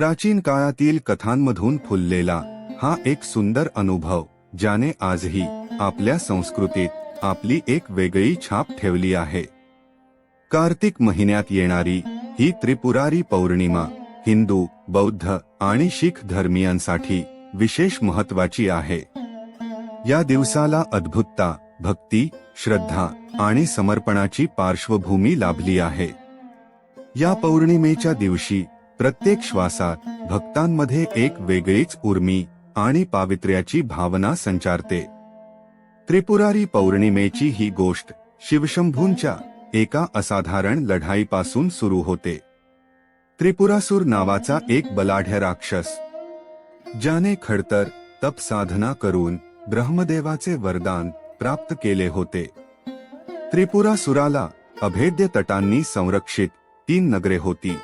प्राचीन काळातील कथांमधून फुललेला हा एक सुंदर अनुभव ज्याने आजही आपल्या संस्कृतीत आपली एक वेगळी छाप ठेवली आहे. कार्तिक महिन्यात येणारी ही त्रिपुरारी पौर्णिमा हिंदू बौद्ध आणि शीख धर्मियांसाठी विशेष महत्वाची आहे. या दिवसाला अद्भुतता भक्ती श्रद्धा आणि समर्पणाची पार्श्वभूमी लाभली आहे. या पौर्णिमेच्या दिवशी प्रत्येक श्वासात भक्तांमध्ये एक वेगळीच उर्मी आणि पावित्र्याची भावना संचारते. त्रिपुरारी पौर्णिमेची ही गोष्ट शिवशंभूंच्या एका असाधारण लढाईपासून सुरू होते. त्रिपुरासूर नावाचा एक बलाढ्य राक्षस ज्याने खडतर तप साधना करून ब्रह्मदेवाचे वरदान प्राप्त केले होते. त्रिपुरासुराला अभेद्य तटांनी संरक्षित तीन नगरे होती.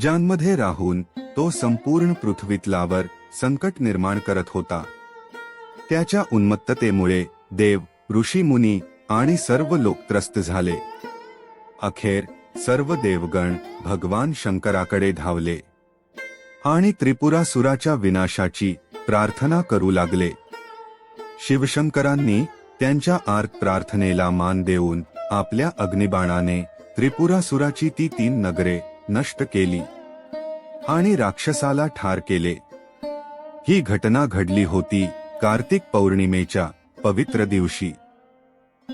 ज्यांमध्ये राहून तो संपूर्ण पृथ्वीतलावर संकट निर्माण करत होता. त्याच्या उन्मत्ततेमुळे देव ऋषी मुनी आणि सर्व लोक त्रस्त झाले. अखेर सर्व देवगण भगवान शंकराकडे धावले. आणि त्रिपुरासुराच्या विनाशाची प्रार्थना करू लागले. शिवशंकरांनी त्यांच्या आर्त प्रार्थनेला मान देऊन आपल्या अग्निबाणाने त्रिपुरासुराची ती तीन नगरे नष्ट केली. आणि राक्षसाला ठार केले. ही घटना घडली होती कार्तिक पौर्णिमेच्या पवित्र दिवशी.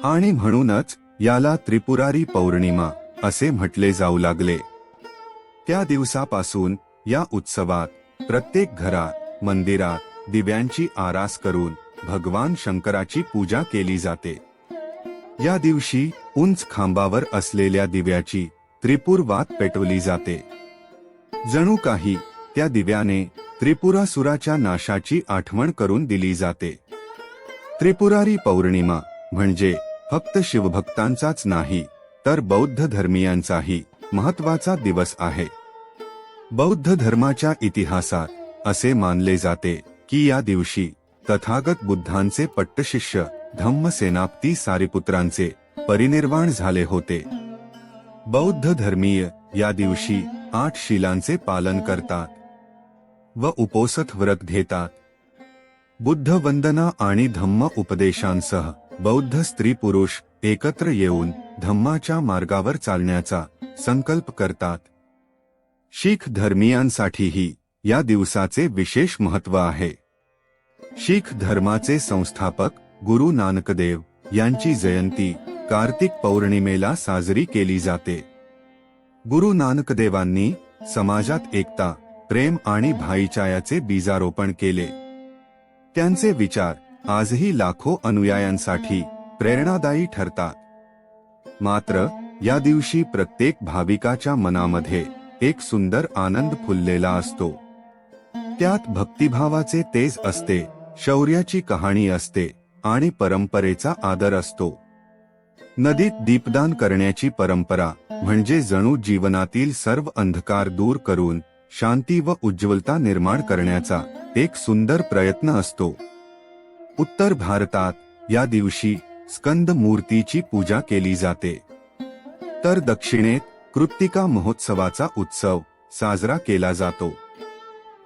आणि म्हणूनच याला त्रिपुरारी पौर्णिमा असे म्हटले जाऊ लागले. त्या दिवसापासून या उत्सवात प्रत्येक घरात मंदिरात दिव्यांची आरास करून भगवान शंकराची पूजा केली जाते. या दिवशी उंच खांबावर असलेल्या दिव्याची त्रिपुर वात पेटवली जाते. जणू काही त्या दिव्याने त्रिपुरासुराच्या नाशाची आठवण करून दिली जाते. त्रिपुरारी पौर्णिमा म्हणजे फक्त शिवभक्तांचाच नाही तर बौद्ध धर्मियांचाही महत्त्वाचा दिवस आहे. बौद्ध धर्माच्या इतिहासात असे मानले जाते की या दिवशी तथागत बुद्धांचे पट्टशिष्य धम्मसेनाप्ती सारीपुत्रांचे परिनिर्वाण झाले होते. बौद्ध धर्मीय या दिवशी आठ शिलांचे पालन करतात व उपोसथ व्रत घेतात. बुद्ध वंदना आणि धम्म उपदेशांसह बौद्ध स्त्री पुरुष एकत्र येऊन धम्माच्या मार्गावर चालण्याचा संकल्प करतात. शीख धर्मीयांसाठीही या दिवसाचे विशेष महत्त्व आहे. शीख धर्माचे संस्थापक गुरु नानकदेव यांची जयंती कार्तिक पौर्णिमेला साजरी केली जाते. गुरु नानकदेवांनी समाजात एकता प्रेम आणि भाईचायाचे बीजारोपण केले. त्यांचे विचार आजही लाखो अनुयायांसाठी प्रेरणादायी ठरतात. मात्र या दिवशी प्रत्येक भाविकाच्या मनामध्ये एक सुंदर आनंद फुललेला असतो. त्यात भक्तिभावाचे तेज असते शौर्याची कहाणी असते आणि परंपरेचा आदर असतो. नदीत दीपदान करण्याची परंपरा म्हणजे जणू जीवनातील सर्व अंधकार दूर करून शांती व उज्ज्वलता निर्माण करण्याचा एक सुंदर प्रयत्न असतो. उत्तर भारतात या दिवशी स्कंद मूर्तीची पूजा केली जाते. तर दक्षिणेत कृत्तिका महोत्सवाचा उत्सव साजरा केला जातो.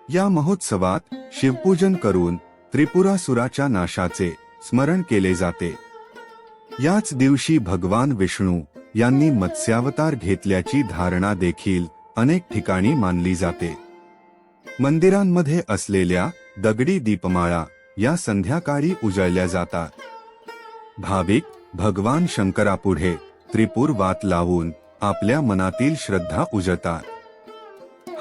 या महोत्सवात शिवपूजन करून त्रिपुरासुराच्या नाशाचे स्मरण केले जाते. याच दिवशी भगवान विष्णू यांनी मत्स्यावतार घेतल्याची धारणा देखील अनेक ठिकाणी मानली जाते. मंदिरांमध्ये असलेल्या दगडी दीपमाळा या संध्याकाळी उजळल्या जातात. भाविक भगवान शंकरापुढे त्रिपूर वात लावून आपल्या मनातील श्रद्धा उजळतात.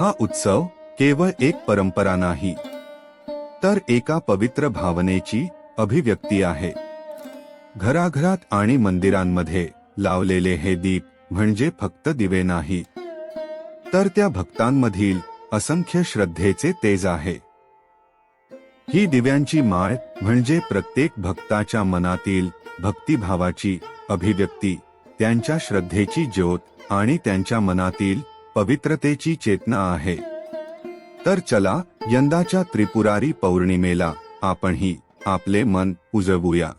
हा उत्सव केवळ एक परंपरा नाही तर एका पवित्र भावनेची अभिव्यक्ती आहे. घराघरात आणि मंदिरांमध्ये लावलेले हे दीप म्हणजे फक्त दिवे नाही. तर त्या भक्तांमधील असंख्य श्रद्धेचे तेज आहे. ही दिव्यांची माळ म्हणजे प्रत्येक भक्ताच्या मनातील भक्तिभावाची अभिव्यक्ती त्यांच्या श्रद्धेची ज्योत आणि त्यांच्या मनातील पवित्रतेची चेतना आहे. तर चला यंदाच्या त्रिपुरारी पौर्णिमेला आपणही आपले मन उजवूया.